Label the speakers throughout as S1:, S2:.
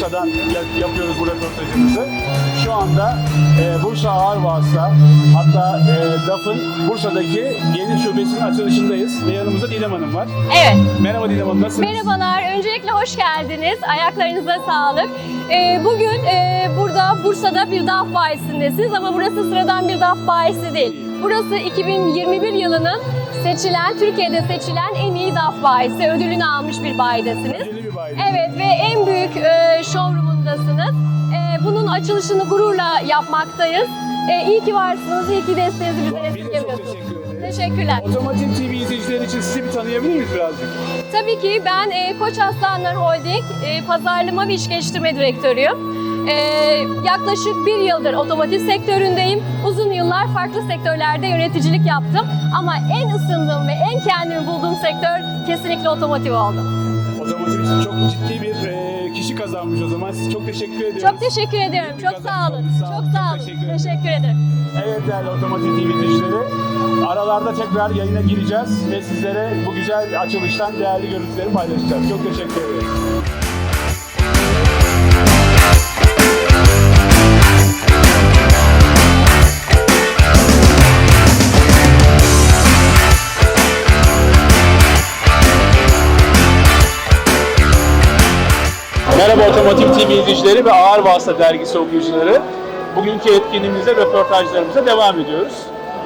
S1: Bursa'dan ya- yapıyoruz bu röportajımızı. Şu anda e, Bursa Ağır Vasıta hatta e, DAF'ın Bursa'daki yeni şubesinin açılışındayız. Ve yanımızda Didem Hanım var.
S2: Evet,
S1: Merhaba Didem Hanım nasılsınız?
S2: merhabalar. Öncelikle hoş geldiniz. Ayaklarınıza sağlık. Ee, bugün e, burada Bursa'da bir DAF bayisindesiniz ama burası sıradan bir DAF bayisi değil. Burası 2021 yılının seçilen, Türkiye'de seçilen en iyi DAF bayisi. Ödülünü almış bir bayidesiniz.
S1: Yeni bir bayi.
S2: Evet ve en büyük e, showroom'undasınız. E, bunun açılışını gururla yapmaktayız. E, iyi ki varsınız, iyi ki desteğinizi bize
S1: teşekkür.
S2: Teşekkürler.
S1: Otomotiv TV izleyicileri için sizi bir tanıyabilir miyiz birazcık?
S2: Tabii ki ben e, Koç Aslanlar Holding e, pazarlama ve iş geliştirme direktörüyüm. E, yaklaşık bir yıldır otomotiv sektöründeyim. Uzun yıllar farklı sektörlerde yöneticilik yaptım. Ama en ısındığım ve en kendimi bulduğum sektör kesinlikle otomotiv oldu.
S1: Otomotiv için çok ciddi bir e, kişi kazanmış o zaman. Siz çok teşekkür ediyoruz.
S2: Çok teşekkür ediyorum. Çok sağ olun.
S1: oldu. Sağ olun.
S2: Çok sağ olun.
S1: Teşekkür ederim.
S2: Teşekkür ederim.
S1: Evet değerli Otomotiv TV izleyicileri. Aralarda tekrar yayına gireceğiz ve sizlere bu güzel açılıştan değerli görüntüleri paylaşacağız. Çok teşekkür ederim. Merhaba Otomotiv TV izleyicileri ve Ağır Vasıta dergisi okuyucuları. Bugünkü etkinliğimizde röportajlarımıza devam ediyoruz.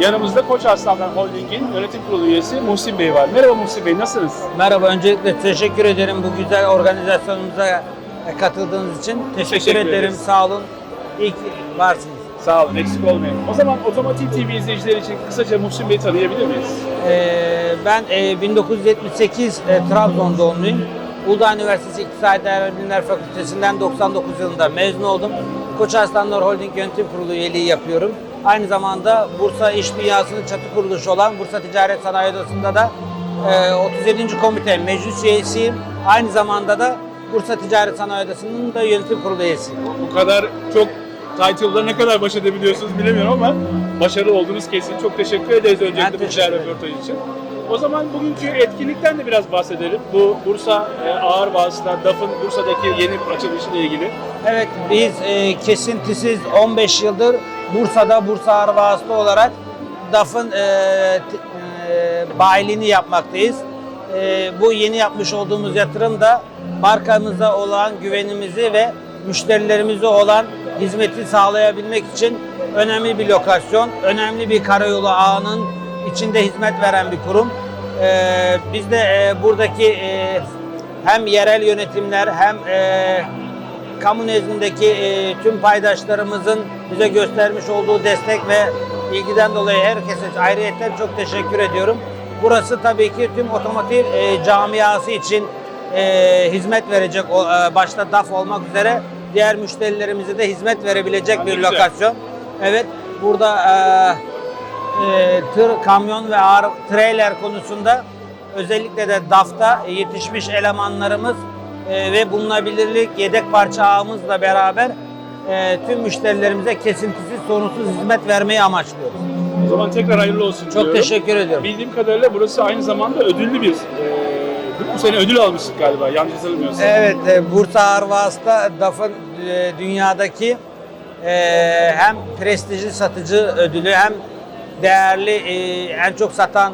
S1: Yanımızda Koç Aslanlar Holding'in yönetim kurulu üyesi Muhsin Bey var. Merhaba Muhsin Bey, nasılsınız?
S3: Merhaba, öncelikle teşekkür ederim bu güzel organizasyonumuza katıldığınız için. Teşekkür,
S1: Teşekkür
S3: ederim,
S1: ederiz.
S3: sağ olun. İyi ki varsınız.
S1: Sağ olun, eksik olmayın. O zaman Otomotiv TV izleyicileri için kısaca Muhsin Bey'i tanıyabilir miyiz?
S3: Ee, ben e, 1978 e, Trabzon doğumluyum. Uludağ Üniversitesi İktisadi Değerli Bilimler Fakültesinden 99 yılında mezun oldum. Koç Aslanlar Holding Yönetim Kurulu üyeliği yapıyorum. Aynı zamanda Bursa İş Dünyası'nın çatı kuruluşu olan Bursa Ticaret Sanayi Odası'nda da e, 37. komite meclis üyesiyim. Aynı zamanda da Bursa Ticaret Sanayi Odası'nın da yönetim kurulu üyesiyim.
S1: Bu kadar çok title'la ne kadar baş edebiliyorsunuz bilemiyorum ama başarılı olduğunuz kesin. Çok teşekkür ederiz öncelikle bu güzel röportaj için. O zaman bugünkü etkinlikten de biraz bahsedelim. Bu Bursa e, Ağır Vasıta, DAF'ın Bursa'daki yeni açılışıyla ilgili.
S3: Evet biz e, kesintisiz 15 yıldır Bursa'da Bursa Ağır Vasıta olarak DAF'ın e, e, bayiliğini yapmaktayız. E, bu yeni yapmış olduğumuz yatırım da markamıza olan güvenimizi ve müşterilerimize olan hizmeti sağlayabilmek için önemli bir lokasyon, önemli bir karayolu ağının içinde hizmet veren bir kurum. E, biz de e, buradaki e, hem yerel yönetimler hem e, kamu nezdindeki e, tüm paydaşlarımızın bize göstermiş olduğu destek ve ilgiden dolayı herkese ayrıyetten çok teşekkür ediyorum. Burası tabii ki tüm otomotiv e, camiası için e, hizmet verecek, o, e, başta DAF olmak üzere diğer müşterilerimize de hizmet verebilecek
S1: ne
S3: bir lokasyon. Evet, burada e, e, tır, kamyon ve ağır trailer konusunda özellikle de DAF'ta yetişmiş elemanlarımız e, ve bulunabilirlik yedek parça ağımızla beraber e, tüm müşterilerimize kesintisiz, sorunsuz hizmet vermeyi amaçlıyoruz.
S1: O zaman tekrar hayırlı olsun
S3: Çok
S1: diyorum.
S3: teşekkür ediyorum.
S1: Bildiğim kadarıyla burası aynı zamanda ödüllü bir, e, bu sene ödül almıştık galiba yanlış hatırlamıyorsam.
S3: Evet, e, Bursa Ağır Vasıta DAF'ın e, dünyadaki e, hem prestijli satıcı ödülü hem değerli e, en çok satan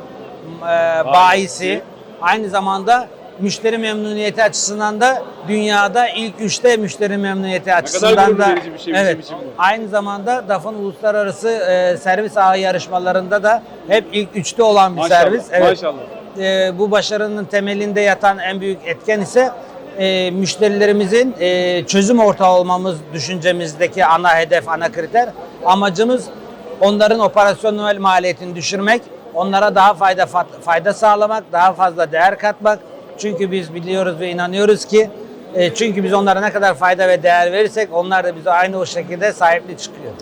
S3: e, bayisi aynı zamanda müşteri memnuniyeti açısından da dünyada ilk üçte müşteri memnuniyeti açısından
S1: gurur
S3: da
S1: verici bir şey bizim
S3: evet
S1: için bu.
S3: aynı zamanda DAF'ın uluslararası e, servis ağı yarışmalarında da hep ilk üçte olan bir
S1: Maşallah,
S3: servis. Evet.
S1: maşallah.
S3: E, bu başarının temelinde yatan en büyük etken ise e, müşterilerimizin e, çözüm ortağı olmamız düşüncemizdeki ana hedef, ana kriter. Amacımız onların operasyonel maliyetini düşürmek, onlara daha fayda fayda sağlamak, daha fazla değer katmak. Çünkü biz biliyoruz ve inanıyoruz ki e, çünkü biz onlara ne kadar fayda ve değer verirsek onlar da bize aynı o şekilde sahipli çıkıyor.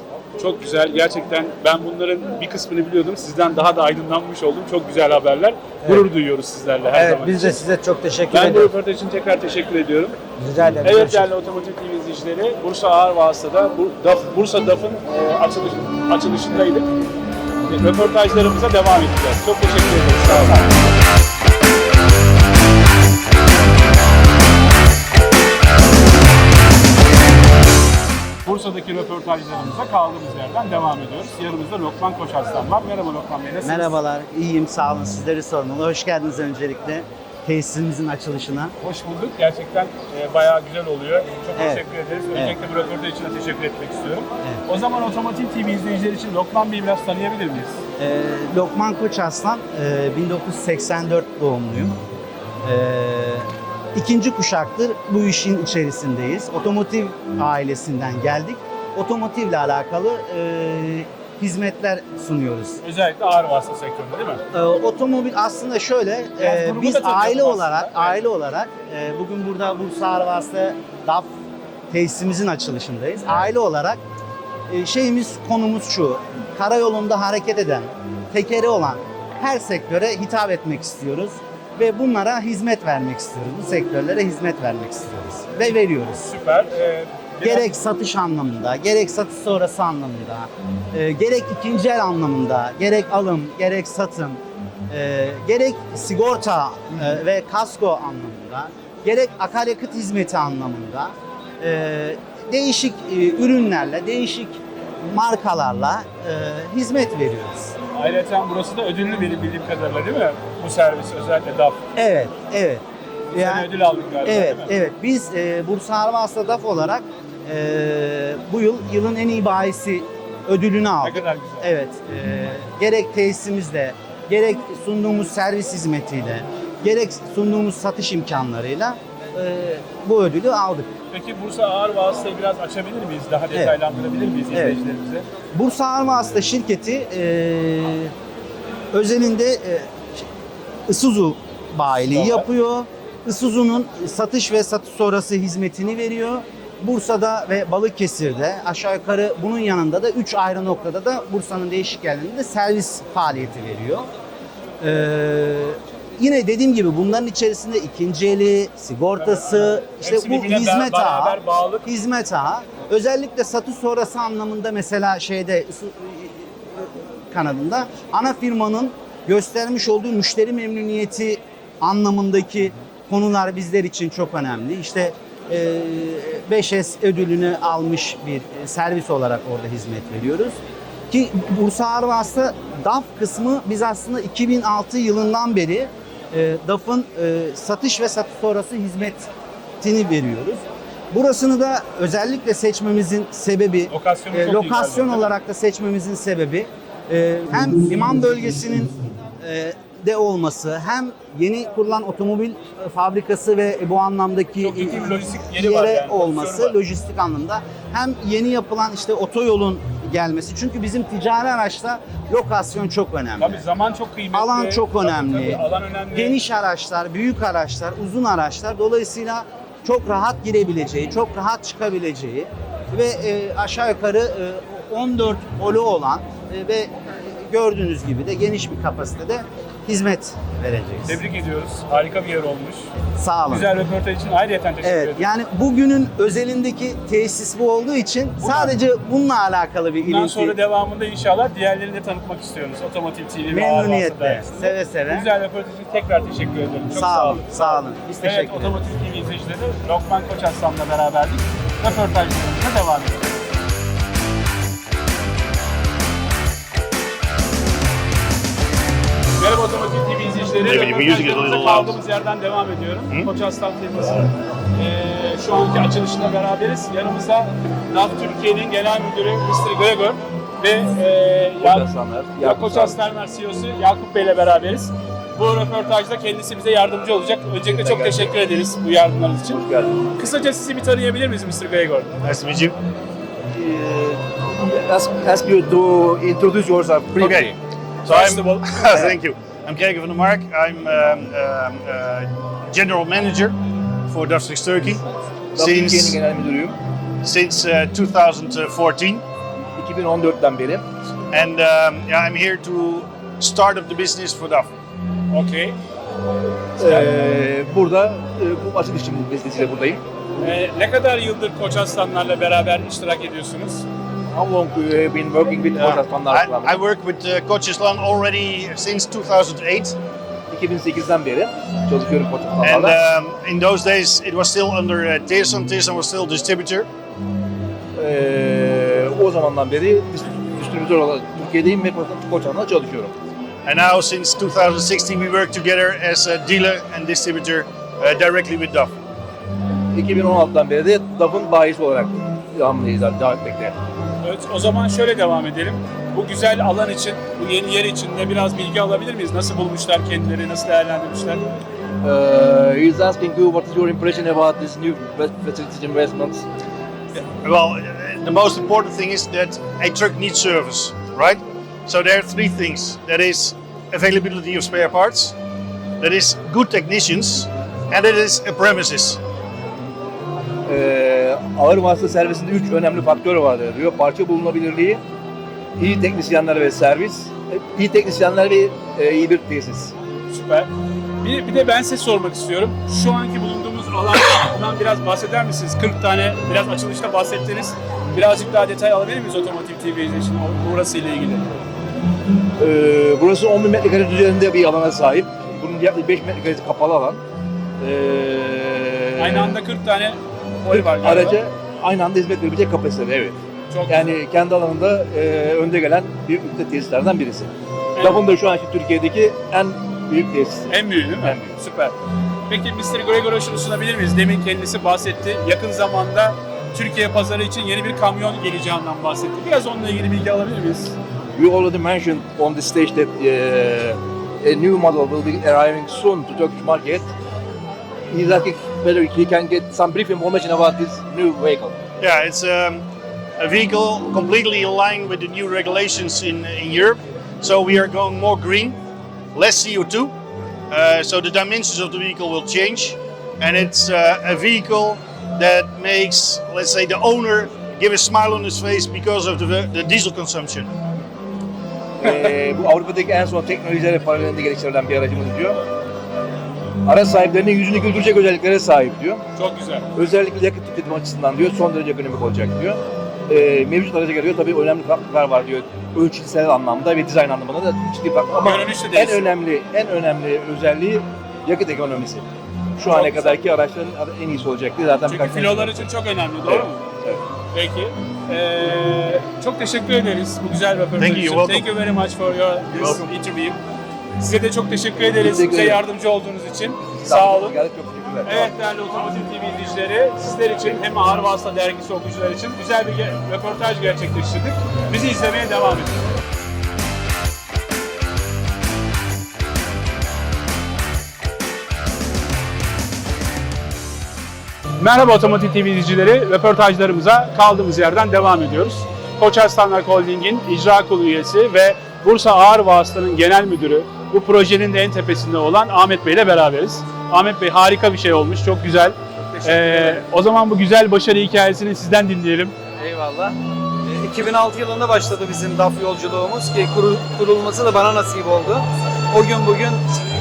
S1: Çok güzel. Gerçekten ben bunların bir kısmını biliyordum. Sizden daha da aydınlanmış oldum. Çok güzel haberler. Gurur duyuyoruz sizlerle her
S3: evet
S1: zaman.
S3: biz de size çok teşekkür
S1: ben bu
S3: ediyoruz.
S1: röportaj için tekrar teşekkür ediyorum.
S3: Rica ederim.
S1: Evet değerli Otomotiv TV izleyicileri, Bursa Ağır bu, DAF, Bursa DAF'ın e, açılış, açılışındaydık. Röportajlarımıza devam edeceğiz. Çok teşekkür ederiz. Sağ olun. Röportajlarımıza kaldığımız yerden devam ediyoruz. Yanımızda Lokman Koç Aslan var. Merhaba Lokman Bey, nasılsınız?
S4: Merhabalar, iyiyim sağ olun. Sizleri sormalı. Hoş geldiniz öncelikle tesisimizin açılışına.
S1: Hoş bulduk. Gerçekten e, bayağı güzel oluyor. Çok
S4: Evet.
S1: teşekkür ederiz. Öncelikle bu röportaj için de teşekkür etmek istiyorum.
S4: Evet.
S1: O zaman Otomotiv TV izleyicileri için Lokman Bey'i biraz tanıyabilir miyiz?
S4: Ee, Lokman Koç Aslan, e, 1984 doğumluyum. Ee, ikinci kuşaktır bu işin içerisindeyiz. Otomotiv ailesinden geldik. Otomotivle alakalı e, hizmetler sunuyoruz.
S1: Özellikle ağır vasıta sektöründe değil mi?
S4: Ee, otomobil aslında şöyle
S1: Biraz
S4: e, biz aile
S1: aslında.
S4: olarak
S1: Evet.
S4: aile olarak e, bugün burada Bursa Arvas'ta DAF tesisimizin açılışındayız. Aile olarak e, şeyimiz konumuz şu. Karayolunda hareket eden, tekeri olan her sektöre hitap etmek istiyoruz ve bunlara hizmet vermek istiyoruz. Bu sektörlere hizmet vermek istiyoruz ve veriyoruz.
S1: Süper. Ee, biraz-
S4: Gerek satış anlamında, gerek satış sonrası anlamında, e, gerek ikinci el anlamında, gerek alım, gerek satım, e, gerek sigorta e, ve kasko anlamında, gerek akaryakıt hizmeti anlamında e, değişik e, ürünlerle, değişik markalarla e, hizmet veriyoruz.
S1: Ayrıca burası da ödüllü benim bildiğim kadarıyla değil mi? Bu servis özellikle DAF.
S4: Evet, evet.
S1: Bu sene ödül aldık galiba
S4: Evet, evet. Biz e, Bursa Arvas'ta DAF olarak e, bu yıl yılın en iyi bayisi ödülünü
S1: Ne
S4: aldık.
S1: kadar güzel.
S4: Evet, e, gerek tesisimizle, gerek sunduğumuz servis hizmetiyle, gerek sunduğumuz satış imkanlarıyla bu ödülü aldık.
S1: Peki Bursa Ağır Vasıtayı biraz açabilir miyiz? Daha detaylandırabilir miyiz
S4: Evet.
S1: izleyicilerimize?
S4: Bursa Arvas'ta şirketi e, özelinde e, Isuzu bayiliği
S1: Tamam.
S4: yapıyor. Isuzu'nun satış ve satış sonrası hizmetini veriyor. Bursa'da ve Balıkesir'de aşağı yukarı bunun yanında da 3 ayrı noktada da Bursa'nın değişik yerlerinde de servis faaliyeti veriyor. Ee, yine dediğim gibi bunların içerisinde ikinci eli, sigortası, işte
S1: Hepsi
S4: bu
S1: birbirine
S4: hizmet
S1: beraber
S4: ağı,
S1: bağlı.
S4: hizmet ağı. Özellikle satış sonrası anlamında mesela şeyde Isu- kanadında ana firmanın göstermiş olduğu müşteri memnuniyeti anlamındaki konular bizler için çok önemli. İşte e, 5S ödülünü almış bir e, servis olarak orada hizmet veriyoruz. Ki Bursa Arvas'ta DAF kısmı biz aslında 2006 yılından beri e, DAF'ın e, satış ve satış sonrası hizmetini veriyoruz. Burasını da özellikle seçmemizin sebebi
S1: Lokasyonu
S4: e,
S1: çok iyi
S4: lokasyon olarak da seçmemizin sebebi e, hem liman bölgesinin e, de olması hem yeni kurulan otomobil e, fabrikası ve bu anlamdaki
S1: Çok ciddi bir lojistik yeri
S4: yere
S1: var yani,
S4: olması lojistik anlamda. Hem yeni yapılan işte otoyolun gelmesi çünkü bizim ticari araçta lokasyon çok önemli.
S1: Tabii zaman çok kıymetli.
S4: Alan çok
S1: Tabii,
S4: önemli.
S1: tabii, alan önemli.
S4: Geniş araçlar, büyük araçlar, uzun araçlar dolayısıyla çok rahat girebileceği, çok rahat çıkabileceği ve e, aşağı yukarı e, 14 olu olan e, ve gördüğünüz gibi de geniş bir kapasitede hizmet vereceğiz.
S1: Tebrik ediyoruz. Harika bir yer olmuş.
S4: Sağ olun.
S1: Güzel röportaj için ayrıca teşekkür
S4: Evet
S1: ederim.
S4: yani bugünün özelindeki tesis bu olduğu için sadece bununla alakalı bir
S1: Bundan
S4: ilinti
S1: sonra devamında inşallah diğerlerini de tanıtmak istiyoruz. Otomotiv TV ve
S4: memnuniyetle, seve seve.
S1: Güzel röportaj için tekrar teşekkür ederim. Çok
S4: Sağ
S1: sağ,
S4: olun, sağ olun. Biz teşekkür
S1: Evet,
S4: ederiz.
S1: Otomotiv TV izleyicileri Lokman Koç Aslan'la beraberdik. Röportajlarımıza devam ediyoruz.
S5: Maybe the music is a little
S1: Röportajlarımıza
S5: loud.
S1: kaldığımız yerden devam ediyorum. Koç Aslan firmasının eee, şu anki açılışında beraberiz. Yanımızda DAF Türkiye'nin genel müdürü Mr. Gregor ve Ya
S6: Yakup
S1: Koç
S6: Sağlık.
S1: Aslanlar CEO'su Yakup Bey ile beraberiz. Bu röportajda kendisi bize yardımcı olacak. Öncelikle çok teşekkür ederiz bu yardımlarınız için.
S6: Hoş geldin.
S1: Kısaca sizi bir tanıyabilir miyiz Mr. Gregor?
S5: Nice to meet you.
S6: Uh, ask, ask you to introduce yourself briefly.
S5: Okay. So
S1: First
S5: I'm,
S1: of all-
S5: thank you. I'm Gregor van der Mark. I'm um, um, uh, general manager for Dustix Turkey since
S6: genel müdürüyüm.
S5: since uh, 2014,
S6: 2014'ten beri.
S5: and um, yeah, I'm here to start up the business for DAF.
S1: Okey.
S6: Ee, burada e, bu açılış için vesilesiyle buradayım.
S1: Ee, ne kadar yıldır Koç Aslanlar'la beraber iştirak ediyorsunuz?
S6: How long you have been working with
S5: Yeah.
S6: Aslanlar
S5: I, I work with uh, Koç Aslan already since 2008,
S6: 2008'den beri çalışıyorum
S5: and um, in those days it was still under uh, Teersan. Teersan was still distributor.
S6: Ee, o zamandan beri dist- distribütör olarak Türkiye'deyim ve Koçan'da çalışıyorum.
S5: And now since 2016 we work together as a dealer and distributor uh, directly with Duff.
S6: 2016'dan beri de DAF'ın bayisi olarak devamlıyız, devam etmekte.
S1: Evet, o zaman şöyle devam edelim. Bu güzel alan için, bu yeni yer için de biraz bilgi alabilir miyiz? Nasıl bulmuşlar kendileri, nasıl değerlendirmişler?
S6: Uh, he's asking you what is your impression about this new facilities investments?
S5: Well, uh, the most important thing is that a truck needs service, right? So there are three things. That is availability of spare parts, that is good technicians, and that is a premises.
S6: Ee, ağır vasıta servisinde üç önemli faktör vardır diyor. Parça bulunabilirliği, iyi teknisyenler ve servis, e, iyi teknisyenler ve e, iyi bir tesis.
S1: Süper. Bir, bir de ben size sormak istiyorum. Şu anki bulunduğumuz alandan biraz bahseder misiniz? 40 tane, biraz açılışta bahsettiniz. Birazcık daha detay alabilir miyiz Otomotiv TV için burası ile ilgili?
S6: Ee, burası 10 bin metrekare üzerinde bir alana sahip. Bunun yaklaşık 5 metrekaresi kapalı alan. Ee,
S1: Aynı anda 40 tane hol var galiba.
S6: Araca aynı anda hizmet verebilecek kapasitede evet.
S1: Çok
S6: Yani kendi alanında e, önde gelen büyük ülke tesislerden birisi.
S1: Evet.
S6: DAF'ın da şu anki Türkiye'deki en büyük tesisi.
S1: En büyüğü değil mi?
S6: En büyüğü.
S1: Süper. Peki Mr. Gregor'a şunu sunabilir miyiz? Demin kendisi bahsetti. Yakın zamanda Türkiye pazarı için yeni bir kamyon geleceğinden bahsetti. Biraz onunla ilgili bilgi alabilir miyiz?
S6: We already mentioned on the stage that uh, a new model will be arriving soon to Turkish market. He's asking whether he can get some brief information about this new vehicle.
S5: Yeah, it's um, a vehicle completely aligned with the new regulations in, in Europe. So we are going more green, less CO2. Uh, so the dimensions of the vehicle will change. And it's uh, a vehicle that makes, let's say, the owner give a smile on his face because of the, the diesel consumption.
S6: Ee, bu Avrupa'daki en son teknolojileri paralelinde geliştirilen bir aracımız diyor. Araç sahiplerinin yüzünü güldürecek özelliklere sahip diyor.
S1: Çok güzel.
S6: Özellikle yakıt tüketimi açısından diyor son derece ekonomik olacak diyor. Ee, mevcut araca göre diyor tabii önemli farklılıklar var diyor. Ölçüsel anlamda ve dizayn anlamında da ciddi fark ama
S1: Görünüşte
S6: en önemli en önemli özelliği yakıt ekonomisi. Şu ana
S1: güzel.
S6: kadarki araçların en iyisi olacak diye zaten
S1: Çünkü
S6: birkaç
S1: filolar için çok önemli, doğru
S6: Evet,
S1: mu?
S6: evet.
S1: Peki. Ee, çok teşekkür ederiz bu güzel röportaj
S5: Thank you,
S1: için.
S5: welcome.
S1: Thank you very much for your this
S5: Welcome.
S1: interview. Size de çok teşekkür ederiz bize yardımcı olduğunuz için. Sağ olun.
S6: Geldik, çok teşekkürler.
S1: Evet değerli Otomotiv TV izleyicileri, sizler için hem Ağır Vasıta Dergisi okuyucular için güzel bir röportaj gerçekleştirdik. Bizi izlemeye devam edin. Merhaba Otomotiv TV izleyicileri, röportajlarımıza kaldığımız yerden devam ediyoruz. Koç Aslanlar Holding'in icra kurulu üyesi ve Bursa Ağır Vasıta'nın genel müdürü, bu projenin de en tepesinde olan Ahmet Bey ile beraberiz. Ahmet Bey harika bir şey olmuş, çok güzel. Ee, o zaman bu güzel başarı hikayesini sizden dinleyelim.
S7: Eyvallah. E, 2006 yılında başladı bizim DAF yolculuğumuz ki kuru- kurulması da bana nasip oldu. O gün bugün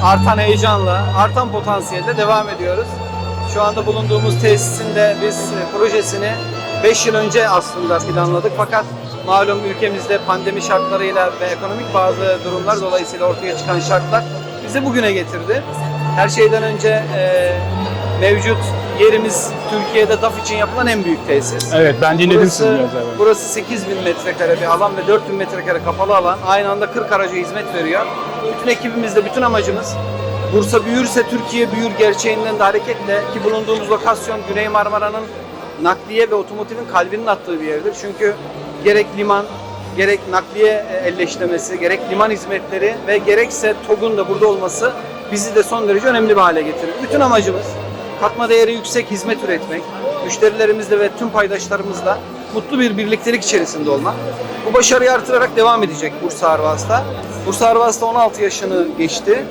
S7: artan heyecanla, artan potansiyelle devam ediyoruz. Şu anda bulunduğumuz tesisin de biz e, projesini 5 yıl önce aslında planladık fakat malum ülkemizde pandemi şartlarıyla ve ekonomik bazı durumlar dolayısıyla ortaya çıkan şartlar bizi bugüne getirdi. Her şeyden önce e, mevcut yerimiz Türkiye'de DAF için yapılan en büyük tesis.
S1: Evet, ben dinledim
S7: Burası,
S1: sizi biraz evvel.
S7: burası 8000 metrekare bir alan ve 4000 metrekare kapalı alan. Aynı anda 40 araca hizmet veriyor. Bütün ekibimizde bütün amacımız Bursa büyürse Türkiye büyür gerçeğinden de hareketle ki bulunduğumuz lokasyon Güney Marmara'nın nakliye ve otomotivin kalbinin attığı bir yerdir. Çünkü gerek liman, gerek nakliye e, elleşlemesi, gerek liman hizmetleri ve gerekse TOG'un da burada olması bizi de son derece önemli bir hale getirir. Bütün amacımız katma değeri yüksek hizmet üretmek, müşterilerimizle ve tüm paydaşlarımızla mutlu bir birliktelik içerisinde olmak. Bu başarıyı artırarak devam edecek Bursa Arvas'ta. Bursa Arvas'ta 16 yaşını geçti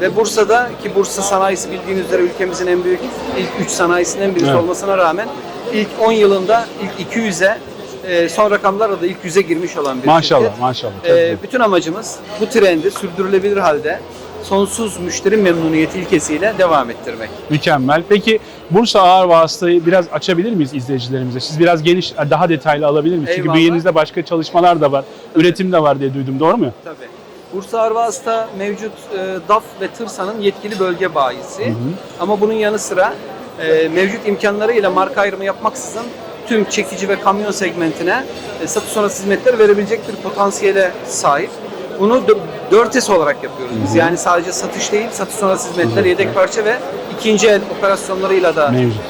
S7: ve Bursa'da ki Bursa sanayisi bildiğiniz üzere ülkemizin en büyük ilk 3 sanayisinden birisi
S1: Evet.
S7: olmasına rağmen ilk 10 yılında ilk 200'e e, son rakamlarla da ilk 100'e girmiş olan bir
S1: Maşallah,
S7: şirket.
S1: maşallah. Çok
S7: Ee,
S1: güzel.
S7: bütün amacımız bu trendi sürdürülebilir halde sonsuz müşteri memnuniyeti ilkesiyle devam ettirmek.
S1: Mükemmel. Peki Bursa Ağır Vasıta'yı biraz açabilir miyiz izleyicilerimize? Siz biraz geniş, daha detaylı alabilir miyiz? Çünkü
S7: Eyvallah.
S1: bünyenizde başka çalışmalar da var, üretim de var diye duydum. Doğru mu?
S7: Tabii. Bursa Arvas'ta mevcut e, DAF ve TIRSA'nın yetkili bölge bayisi. Ama bunun yanı sıra e, mevcut imkanlarıyla marka ayrımı yapmaksızın tüm çekici ve kamyon segmentine e, satış sonrası hizmetler verebilecek bir potansiyele sahip. Bunu 4S olarak yapıyoruz biz. Yani sadece satış değil, satış sonrası hizmetler, yedek parça ve ikinci el operasyonlarıyla da
S1: Mevcut.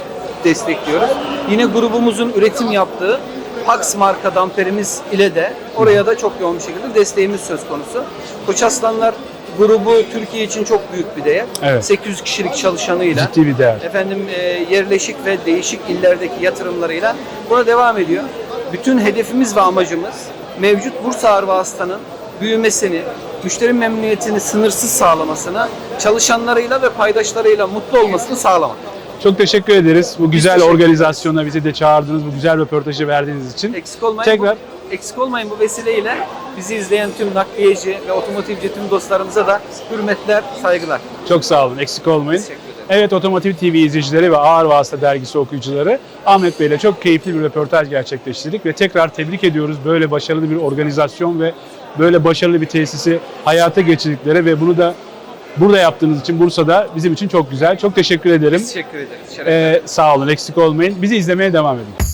S7: destekliyoruz. Yine grubumuzun üretim yaptığı Pax marka damperimiz ile de oraya da çok yoğun bir şekilde desteğimiz söz konusu. Koç Aslanlar grubu Türkiye için çok büyük bir değer.
S1: Evet.
S7: 800 kişilik çalışanıyla
S1: Ciddi bir değer.
S7: efendim e, yerleşik ve değişik illerdeki yatırımlarıyla buna devam ediyor. Bütün hedefimiz ve amacımız mevcut Bursa Ağır Vasıta'nın büyümesini, müşteri memnuniyetini sınırsız sağlamasını, çalışanlarıyla ve paydaşlarıyla mutlu olmasını sağlamak.
S1: Çok teşekkür ederiz. Bu güzel
S7: teşekkür
S1: organizasyona bizi de çağırdınız. Bu güzel röportajı verdiğiniz için.
S7: Eksik olmayın.
S1: Tekrar.
S7: Bu, eksik olmayın bu vesileyle bizi izleyen tüm nakliyeci ve otomotivci tüm dostlarımıza da hürmetler, saygılar.
S1: Çok sağ olun. Eksik olmayın.
S7: Teşekkür ederim.
S1: Evet Otomotiv TV izleyicileri ve Ağır Vasıta dergisi okuyucuları Ahmet Bey ile çok keyifli bir röportaj gerçekleştirdik ve tekrar tebrik ediyoruz böyle başarılı bir organizasyon ve böyle başarılı bir tesisi hayata geçirdikleri ve bunu da burada yaptığınız için Bursa'da bizim için çok güzel. Çok teşekkür ederim.
S7: Teşekkür ederiz. Şeref
S1: Ee, sağ olun eksik olmayın. Bizi izlemeye devam edin.